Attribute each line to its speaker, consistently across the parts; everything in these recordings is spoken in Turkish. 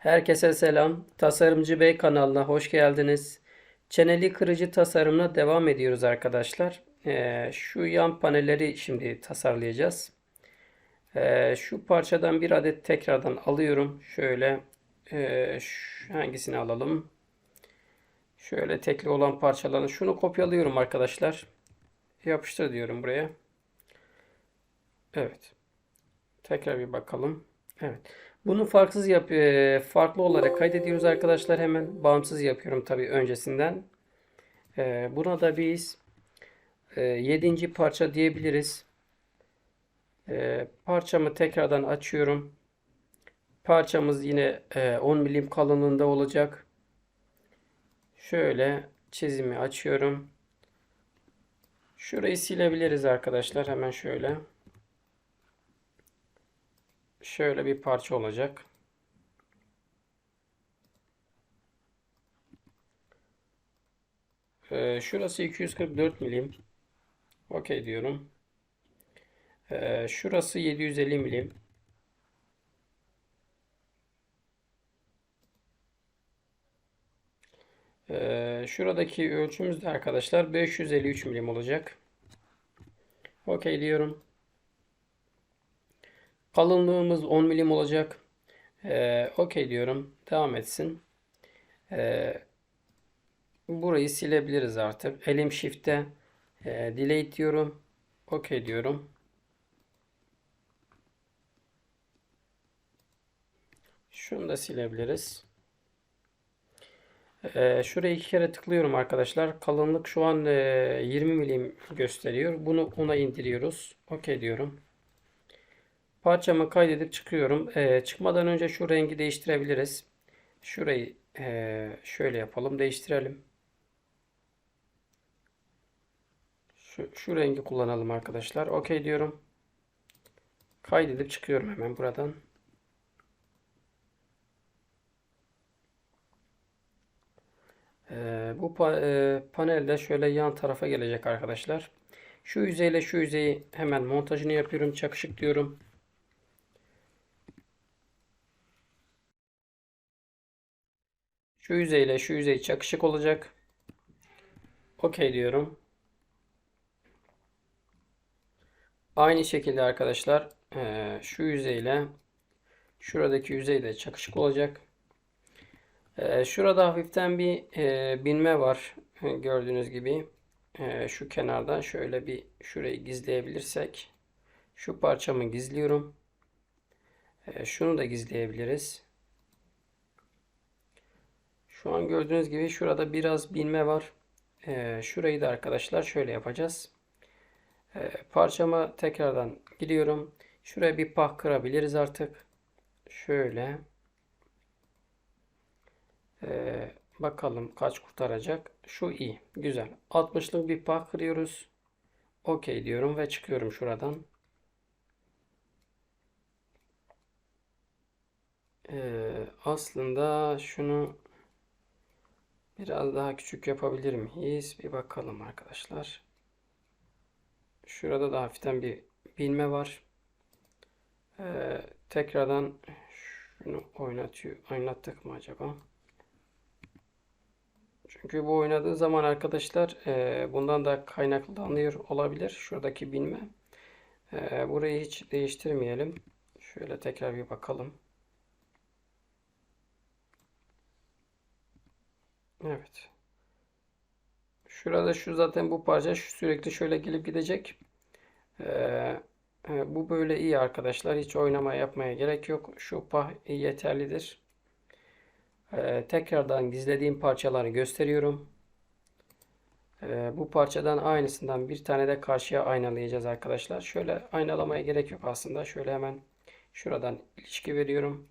Speaker 1: Herkese selam. Tasarımcı Bey kanalına hoş geldiniz. Çeneli kırıcı tasarımına devam ediyoruz arkadaşlar. Ee, şu yan panelleri şimdi tasarlayacağız. Ee, şu parçadan bir adet tekrardan alıyorum. Şöyle e, hangisini alalım? Şöyle tekli olan parçalarını şunu kopyalıyorum arkadaşlar. Yapıştır diyorum buraya. Evet. Tekrar bir bakalım. Evet. Bunu farksız yap e, farklı olarak kaydediyoruz arkadaşlar. Hemen bağımsız yapıyorum tabii öncesinden. E, buna da biz e, yedinci parça diyebiliriz. E, parçamı tekrardan açıyorum. Parçamız yine e, 10 milim kalınlığında olacak. Şöyle çizimi açıyorum. Şurayı silebiliriz arkadaşlar. Hemen şöyle. Şöyle bir parça olacak. Ee, şurası 244 milim. Okey diyorum. Ee, şurası 750 milim. Ee, şuradaki ölçümüz de arkadaşlar 553 milim olacak. Okey diyorum. Kalınlığımız 10 milim olacak. Ee, okey diyorum. Devam etsin. Ee, burayı silebiliriz artık. Elim shift'te e, delete diyorum. Okey diyorum. Şunu da silebiliriz. Ee, şuraya iki kere tıklıyorum arkadaşlar. Kalınlık şu an e, 20 milim gösteriyor. Bunu ona indiriyoruz. Okey diyorum. Parçamı kaydedip çıkıyorum. Ee, çıkmadan önce şu rengi değiştirebiliriz. Şurayı e, şöyle yapalım. Değiştirelim. Şu, şu rengi kullanalım arkadaşlar. Okey diyorum. Kaydedip çıkıyorum hemen buradan. Ee, bu pa e, panelde şöyle yan tarafa gelecek arkadaşlar. Şu yüzeyle şu yüzeyi hemen montajını yapıyorum. Çakışık diyorum. Şu yüzeyle şu yüzey çakışık olacak. Okey diyorum. Aynı şekilde arkadaşlar e, şu yüzeyle şuradaki yüzey de çakışık olacak. E, şurada hafiften bir e, binme var. Gördüğünüz gibi şu kenardan şöyle bir şurayı gizleyebilirsek şu parçamı gizliyorum. Şunu da gizleyebiliriz. Şu an gördüğünüz gibi şurada biraz binme var. E, şurayı da arkadaşlar şöyle yapacağız. E, parçama tekrardan giriyorum. Şuraya bir pah kırabiliriz artık. Şöyle. E, bakalım kaç kurtaracak. Şu iyi. Güzel. 60'lık bir pah kırıyoruz. Okey diyorum ve çıkıyorum şuradan. E, aslında şunu biraz daha küçük yapabilir miyiz? Bir bakalım arkadaşlar. Şurada da hafiften bir bilme var. Ee, tekrardan şunu oynatıyor. Oynattık mı acaba? Çünkü bu oynadığı zaman arkadaşlar e, bundan da kaynaklanıyor olabilir. Şuradaki bilme. E, burayı hiç değiştirmeyelim. Şöyle tekrar bir bakalım. Evet. Şurada şu zaten bu parça şu sürekli şöyle gelip gidecek. Ee, e, bu böyle iyi arkadaşlar. Hiç oynama yapmaya gerek yok. Şu pah yeterlidir. Ee, tekrardan gizlediğim parçaları gösteriyorum. Ee, bu parçadan aynısından bir tane de karşıya aynalayacağız arkadaşlar. Şöyle aynalamaya gerek yok aslında. Şöyle hemen şuradan ilişki veriyorum.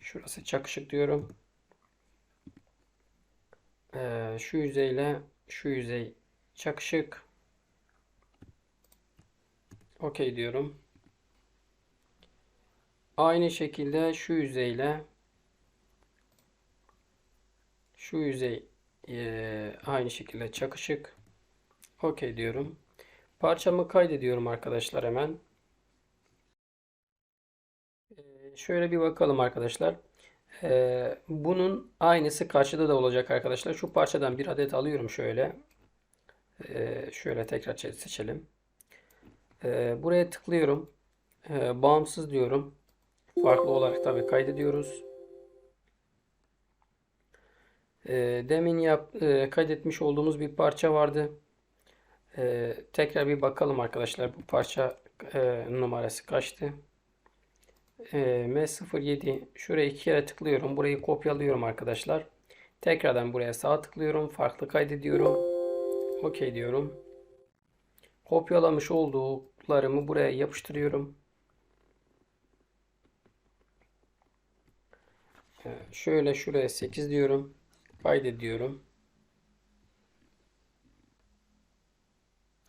Speaker 1: Şurası çakışık diyorum. Ee, şu yüzeyle şu yüzey çakışık. Okey diyorum. Aynı şekilde şu yüzeyle şu yüzey eee, aynı şekilde çakışık. Okey diyorum. Parçamı kaydediyorum arkadaşlar hemen. Eee, şöyle bir bakalım arkadaşlar. Ee, bunun aynısı karşıda da olacak arkadaşlar. Şu parçadan bir adet alıyorum şöyle. Ee, şöyle tekrar seçelim. Ee, buraya tıklıyorum. Ee, bağımsız diyorum. Farklı olarak tabii kaydediyoruz. Ee, demin yap, e, kaydetmiş olduğumuz bir parça vardı. Ee, tekrar bir bakalım arkadaşlar bu parça e, numarası kaçtı? Ee, M07 şuraya iki kere tıklıyorum. Burayı kopyalıyorum arkadaşlar. Tekrardan buraya sağ tıklıyorum. Farklı kaydediyorum. OK diyorum. Kopyalamış olduklarımı buraya yapıştırıyorum. Ee, şöyle şuraya 8 diyorum. Kaydediyorum.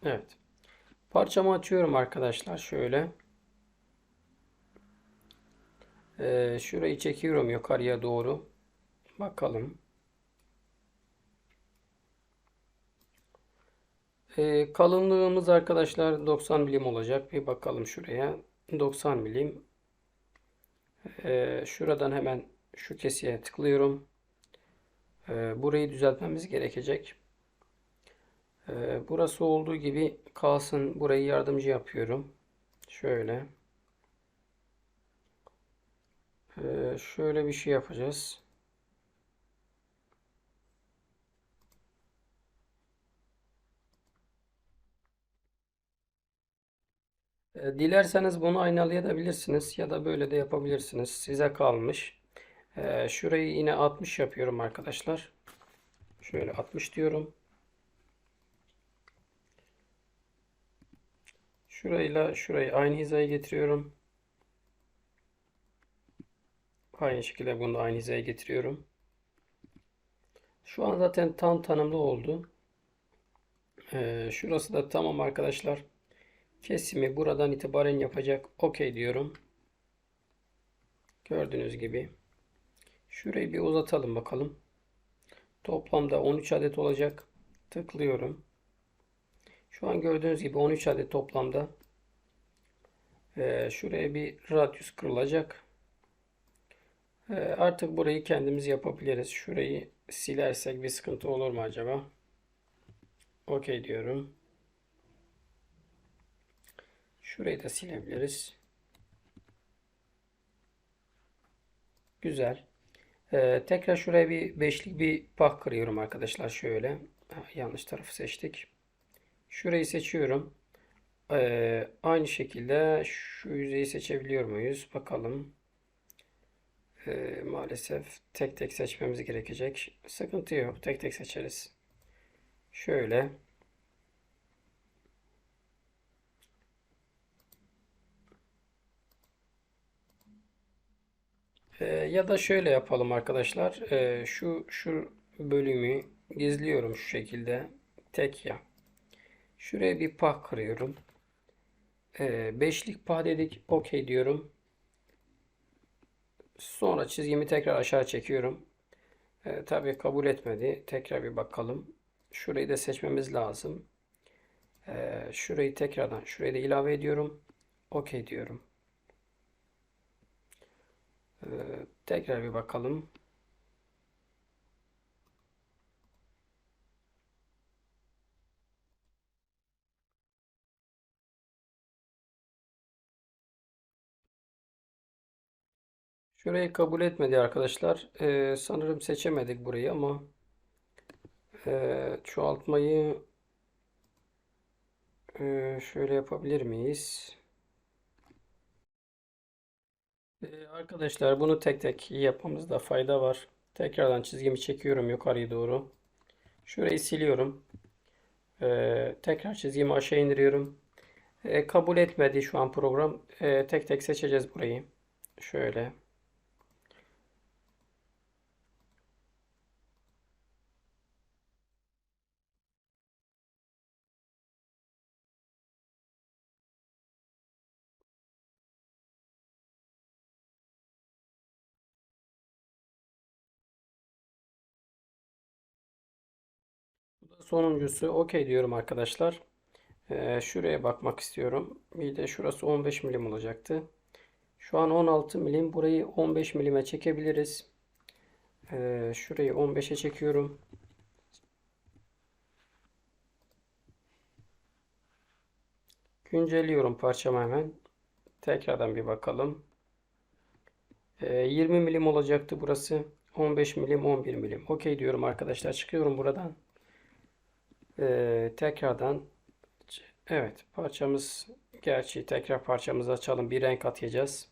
Speaker 1: Evet. Parçamı açıyorum arkadaşlar. Şöyle. Ee, şurayı çekiyorum yukarıya doğru. Bakalım. Ee, kalınlığımız arkadaşlar 90 milim olacak. Bir bakalım şuraya. 90 milim. Ee, şuradan hemen şu kesiye tıklıyorum. Ee, burayı düzeltmemiz gerekecek. Ee, burası olduğu gibi kalsın. Burayı yardımcı yapıyorum. Şöyle. Ee, şöyle bir şey yapacağız. Ee, dilerseniz bunu aynalayabilirsiniz ya da böyle de yapabilirsiniz. Size kalmış. Ee, şurayı yine 60 yapıyorum arkadaşlar. Şöyle 60 diyorum. Şurayla şurayı aynı hizaya getiriyorum. Aynı şekilde bunu da aynı hizaya getiriyorum. Şu an zaten tam tanımlı oldu. Ee, şurası da tamam arkadaşlar. Kesimi buradan itibaren yapacak. OK diyorum. Gördüğünüz gibi. Şurayı bir uzatalım bakalım. Toplamda 13 adet olacak. Tıklıyorum. Şu an gördüğünüz gibi 13 adet toplamda. Ee, şuraya bir radyus kırılacak. Ee, artık burayı kendimiz yapabiliriz. Şurayı silersek bir sıkıntı olur mu acaba? OK diyorum. Şurayı da silebiliriz. Güzel. Ee, tekrar şuraya bir beşlik bir pah kırıyorum arkadaşlar. Şöyle. Ha, yanlış tarafı seçtik. Şurayı seçiyorum. Ee, aynı şekilde şu yüzeyi seçebiliyor muyuz? Bakalım. Ee, maalesef tek tek seçmemiz gerekecek. Sıkıntı yok. Tek tek seçeriz. Şöyle. Ee, ya da şöyle yapalım arkadaşlar. Ee, şu şu bölümü gizliyorum şu şekilde. Tek ya. Şuraya bir pah kırıyorum. Ee, beşlik pah dedik. OK diyorum. Sonra çizgimi tekrar aşağı çekiyorum. Ee, tabii kabul etmedi. Tekrar bir bakalım. Şurayı da seçmemiz lazım. Ee, şurayı tekrardan şurayı da ilave ediyorum. OK diyorum. Ee, tekrar bir bakalım. Şurayı kabul etmedi arkadaşlar. Ee, sanırım seçemedik burayı ama e, çoğaltmayı e, şöyle yapabilir miyiz? Ee, arkadaşlar bunu tek tek yapmamızda fayda var. Tekrardan çizgimi çekiyorum yukarıya doğru. Şurayı siliyorum. Ee, tekrar çizgimi aşağı indiriyorum. Ee, kabul etmedi şu an program. Ee, tek tek seçeceğiz burayı. Şöyle. Sonuncusu. OK diyorum arkadaşlar. Ee, şuraya bakmak istiyorum. Bir de şurası 15 milim olacaktı. Şu an 16 milim. Burayı 15 milime çekebiliriz. Ee, şurayı 15'e çekiyorum. Güncelliyorum parçamı hemen. Tekrardan bir bakalım. Ee, 20 milim olacaktı burası. 15 milim, 11 milim. Okey diyorum arkadaşlar. Çıkıyorum buradan. Ee, tekrardan evet parçamız gerçi tekrar parçamızı açalım. Bir renk atacağız.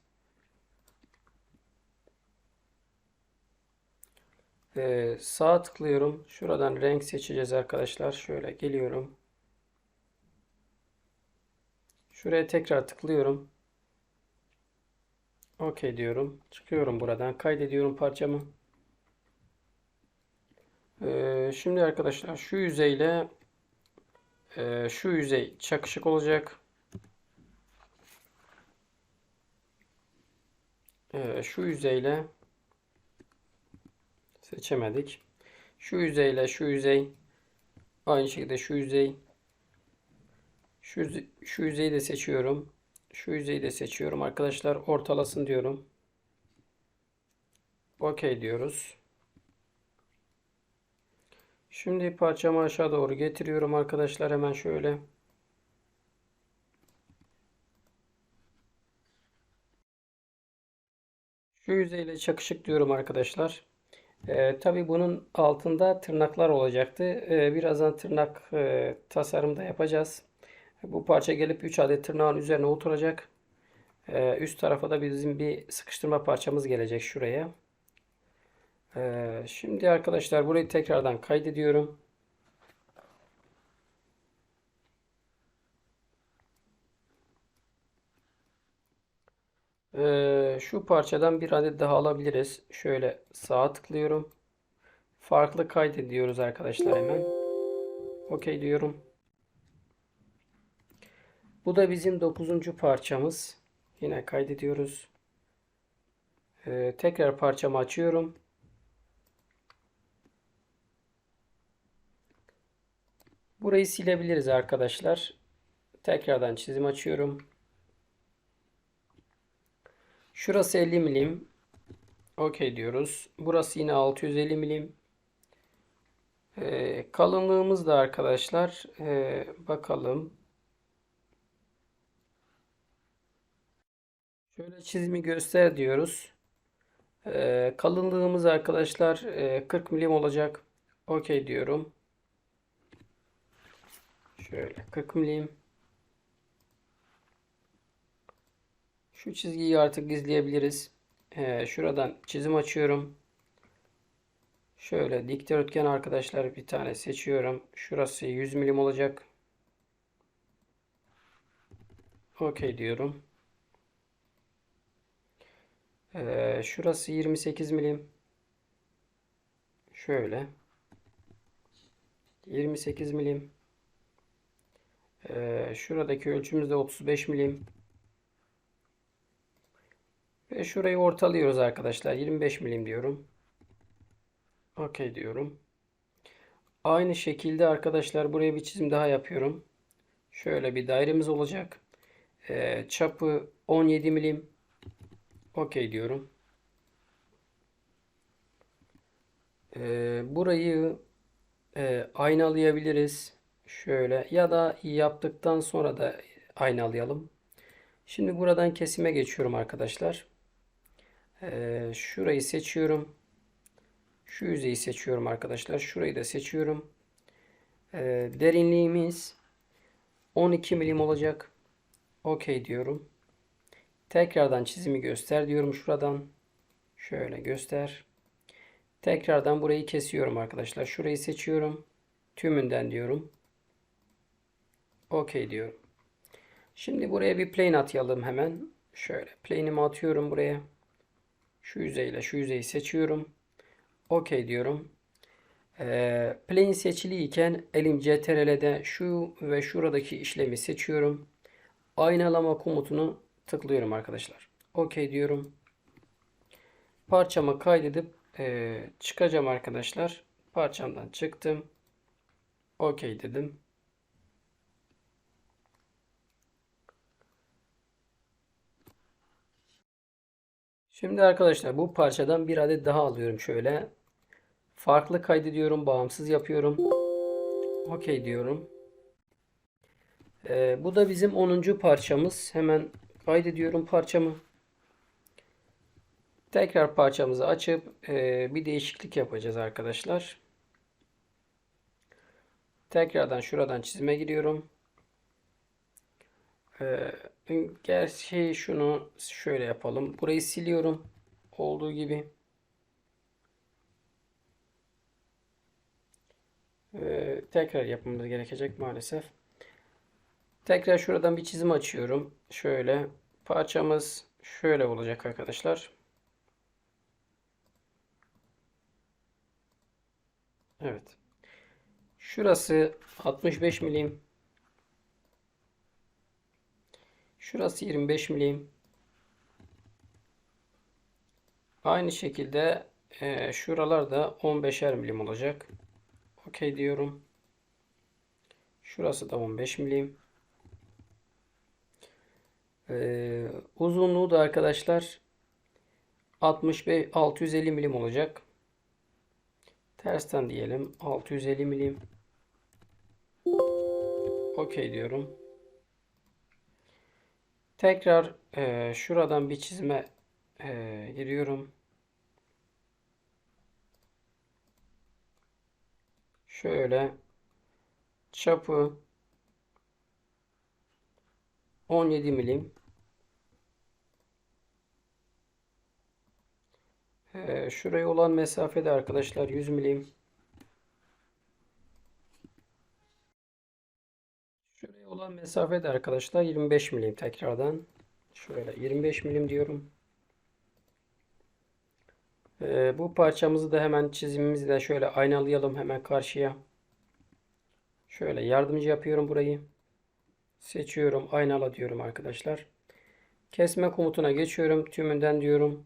Speaker 1: Ee, sağa tıklıyorum. Şuradan renk seçeceğiz arkadaşlar. Şöyle geliyorum. Şuraya tekrar tıklıyorum. OK diyorum. Çıkıyorum buradan. Kaydediyorum parçamı. Ee, şimdi arkadaşlar şu yüzeyle e, şu yüzey çakışık olacak. Ee, şu yüzeyle seçemedik. Şu yüzeyle şu yüzey aynı şekilde şu yüzey şu, şu yüzeyi de seçiyorum. Şu yüzeyi de seçiyorum. Arkadaşlar ortalasın diyorum. OK diyoruz. Şimdi parçamı aşağı doğru getiriyorum arkadaşlar. Hemen şöyle. Şu yüzeyle çakışık diyorum arkadaşlar. Ee, tabii bunun altında tırnaklar olacaktı. Ee, birazdan tırnak e, tasarımda yapacağız. Bu parça gelip 3 adet tırnağın üzerine oturacak. Ee, üst tarafa da bizim bir sıkıştırma parçamız gelecek şuraya. Ee, şimdi arkadaşlar burayı tekrardan kaydediyorum. Ee, şu parçadan bir adet daha alabiliriz. Şöyle sağa tıklıyorum. Farklı kaydediyoruz arkadaşlar hemen. OK diyorum. Bu da bizim dokuzuncu parçamız. Yine kaydediyoruz. Ee, tekrar parçamı açıyorum. Burayı silebiliriz arkadaşlar. Tekrardan çizim açıyorum. Şurası 50 milim. OK diyoruz. Burası yine 650 milim. Ee, kalınlığımız da arkadaşlar ee, bakalım. Şöyle çizimi göster diyoruz. Ee, kalınlığımız arkadaşlar ee, 40 milim olacak. OK diyorum. Şöyle 40 milim. Şu çizgiyi artık gizleyebiliriz. Ee, şuradan çizim açıyorum. Şöyle dikdörtgen arkadaşlar bir tane seçiyorum. Şurası 100 milim olacak. OK diyorum. Ee, şurası 28 milim. Şöyle. 28 milim. Ee, şuradaki ölçümüz de 35 milim. Ve şurayı ortalıyoruz arkadaşlar. 25 milim diyorum. OK diyorum. Aynı şekilde arkadaşlar buraya bir çizim daha yapıyorum. Şöyle bir dairemiz olacak. Ee, çapı 17 milim. OK diyorum. Ee, burayı e, aynalayabiliriz. Şöyle ya da yaptıktan sonra da aynalayalım. Şimdi buradan kesime geçiyorum arkadaşlar. Ee, şurayı seçiyorum. Şu yüzeyi seçiyorum arkadaşlar. Şurayı da seçiyorum. Ee, derinliğimiz 12 milim olacak. OK diyorum. Tekrardan çizimi göster diyorum şuradan. Şöyle göster. Tekrardan burayı kesiyorum arkadaşlar. Şurayı seçiyorum. Tümünden diyorum. OK diyorum. Şimdi buraya bir plane atayalım hemen. Şöyle plane'imi atıyorum buraya. Şu yüzeyle şu yüzeyi seçiyorum. OK diyorum. Ee, plane seçiliyken elim CTRL'de şu ve şuradaki işlemi seçiyorum. Aynalama komutunu tıklıyorum arkadaşlar. OK diyorum. Parçamı kaydedip e, çıkacağım arkadaşlar. Parçamdan çıktım. OK dedim. Şimdi arkadaşlar bu parçadan bir adet daha alıyorum şöyle. Farklı kaydediyorum. Bağımsız yapıyorum. Okey diyorum. Ee, bu da bizim 10. parçamız. Hemen kaydediyorum parçamı. Tekrar parçamızı açıp e, bir değişiklik yapacağız arkadaşlar. Tekrardan şuradan çizime giriyorum. Ee, gerçi şunu şöyle yapalım. Burayı siliyorum. Olduğu gibi. Ee, tekrar yapmamız gerekecek maalesef. Tekrar şuradan bir çizim açıyorum. Şöyle parçamız şöyle olacak arkadaşlar. Evet. Şurası 65 milim. Şurası 25 milim. Aynı şekilde e, şuralar da 15'er milim olacak. Okey diyorum. Şurası da 15 milim. Ee, uzunluğu da arkadaşlar 65 650 milim olacak. Tersten diyelim 650 milim. Okey diyorum. Tekrar e, şuradan bir çizime e, giriyorum. Şöyle çapı 17 milim. Ee, şuraya olan mesafede arkadaşlar 100 milim. Olan mesafede arkadaşlar 25 milim tekrardan. Şöyle 25 milim diyorum. Ee, bu parçamızı da hemen çizimimizi de şöyle aynalayalım hemen karşıya. Şöyle yardımcı yapıyorum burayı. Seçiyorum. Aynala diyorum arkadaşlar. Kesme komutuna geçiyorum. Tümünden diyorum.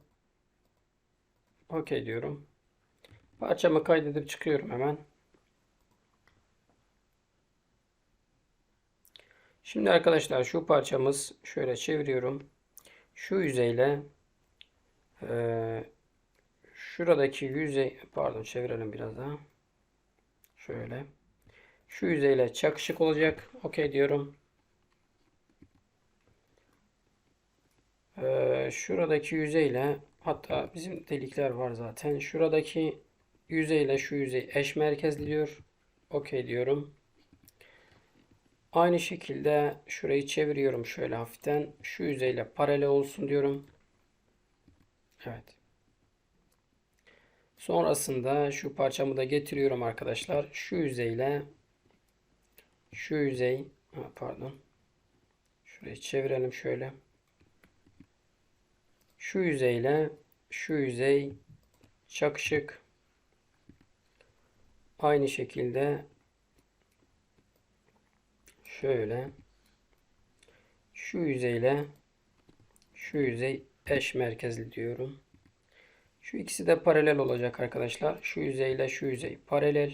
Speaker 1: OK diyorum. Parçamı kaydedip çıkıyorum hemen. Şimdi arkadaşlar şu parçamız şöyle çeviriyorum. Şu yüzeyle e, şuradaki yüzey pardon çevirelim biraz daha. Şöyle. Şu yüzeyle çakışık olacak. OK diyorum. Ee, şuradaki yüzeyle hatta bizim delikler var zaten. Şuradaki yüzeyle şu yüzey eş merkezli diyor. OK diyorum. Aynı şekilde şurayı çeviriyorum şöyle hafiften. Şu yüzeyle paralel olsun diyorum. Evet. Sonrasında şu parçamı da getiriyorum arkadaşlar. Şu yüzeyle şu yüzey pardon. Şurayı çevirelim şöyle. Şu yüzeyle şu yüzey çakışık. Aynı şekilde şöyle şu yüzeyle şu yüzey eş merkezli diyorum. Şu ikisi de paralel olacak arkadaşlar. Şu yüzeyle şu yüzey paralel.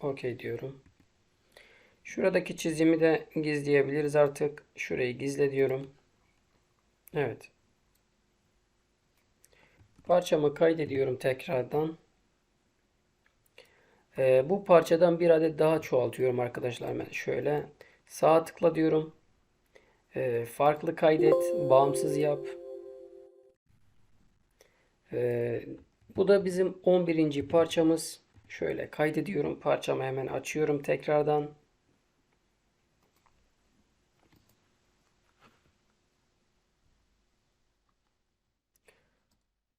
Speaker 1: OK diyorum. Şuradaki çizimi de gizleyebiliriz artık. Şurayı gizle diyorum. Evet. Parçamı kaydediyorum tekrardan. Ee, bu parçadan bir adet daha çoğaltıyorum arkadaşlar. Ben şöyle sağ tıkla diyorum. Ee, farklı kaydet, bağımsız yap. Ee, bu da bizim 11. parçamız. Şöyle kaydediyorum. Parçamı hemen açıyorum tekrardan.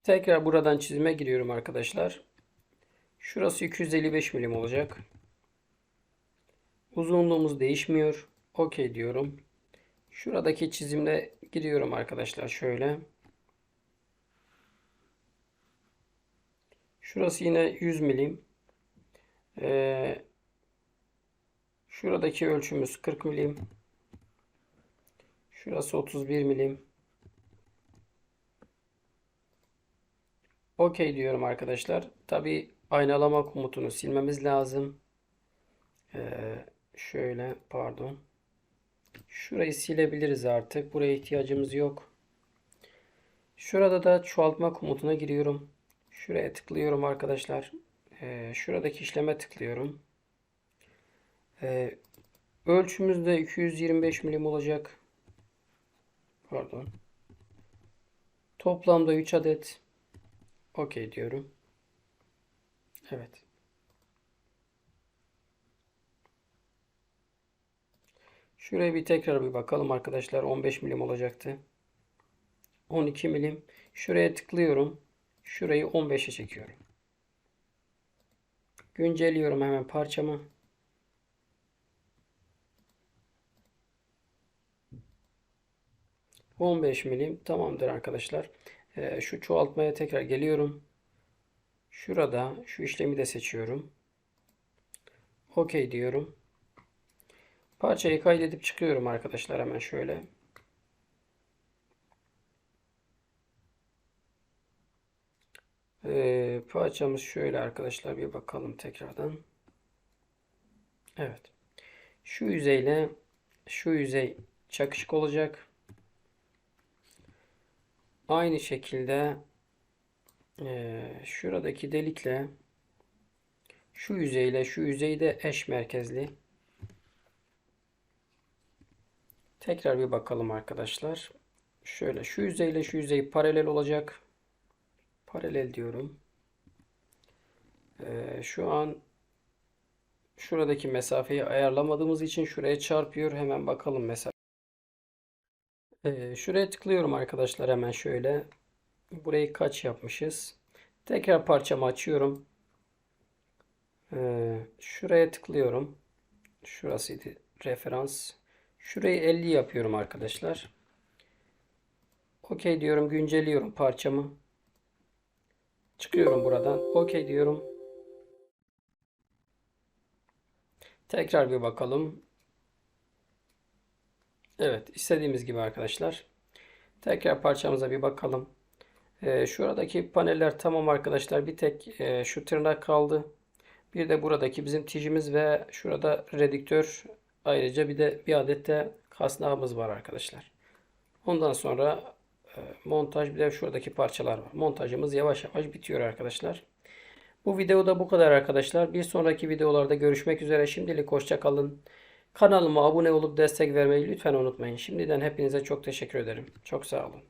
Speaker 1: Tekrar buradan çizime giriyorum arkadaşlar. Şurası 255 milim olacak. Uzunluğumuz değişmiyor. OK diyorum. Şuradaki çizimde giriyorum arkadaşlar şöyle. Şurası yine 100 milim. Ee, şuradaki ölçümüz 40 milim. Şurası 31 milim. OK diyorum arkadaşlar. Tabi aynalama komutunu silmemiz lazım. Ee, şöyle pardon. Şurayı silebiliriz artık. Buraya ihtiyacımız yok. Şurada da çoğaltma komutuna giriyorum. Şuraya tıklıyorum arkadaşlar. Ee, şuradaki işleme tıklıyorum. Ee, ölçümüz de 225 milim olacak. Pardon. Toplamda 3 adet. Okey diyorum. Evet. Şuraya bir tekrar bir bakalım arkadaşlar. 15 milim olacaktı. 12 milim. Şuraya tıklıyorum. Şurayı 15'e çekiyorum. Güncelliyorum hemen parçamı. ...15 milim tamamdır arkadaşlar. Ee, şu çoğaltmaya tekrar geliyorum. Şurada şu işlemi de seçiyorum. OK diyorum. Parçayı kaydedip çıkıyorum arkadaşlar hemen şöyle. Ee, parçamız şöyle arkadaşlar bir bakalım tekrardan. Evet. Şu yüzeyle şu yüzey çakışık olacak. Aynı şekilde e, şuradaki delikle şu yüzeyle şu yüzey de eş merkezli. Tekrar bir bakalım arkadaşlar. Şöyle şu yüzeyle şu yüzey paralel olacak. Paralel diyorum. Ee, şu an şuradaki mesafeyi ayarlamadığımız için şuraya çarpıyor. Hemen bakalım mesela. Ee, şuraya tıklıyorum arkadaşlar hemen şöyle. Burayı kaç yapmışız? Tekrar parçamı açıyorum. Ee, şuraya tıklıyorum. Şurasıydı referans. Şurayı 50 yapıyorum arkadaşlar. OK diyorum. Güncelliyorum parçamı. Çıkıyorum buradan. OK diyorum. Tekrar bir bakalım. Evet. istediğimiz gibi arkadaşlar. Tekrar parçamıza bir bakalım. Ee, şuradaki paneller tamam arkadaşlar. Bir tek e, şu tırnak kaldı. Bir de buradaki bizim tijimiz ve şurada redüktör Ayrıca bir de bir adet de kasnağımız var arkadaşlar. Ondan sonra e, montaj bir de şuradaki parçalar var. Montajımız yavaş yavaş bitiyor arkadaşlar. Bu videoda bu kadar arkadaşlar. Bir sonraki videolarda görüşmek üzere. Şimdilik hoşça kalın. Kanalıma abone olup destek vermeyi lütfen unutmayın. Şimdiden hepinize çok teşekkür ederim. Çok sağ olun.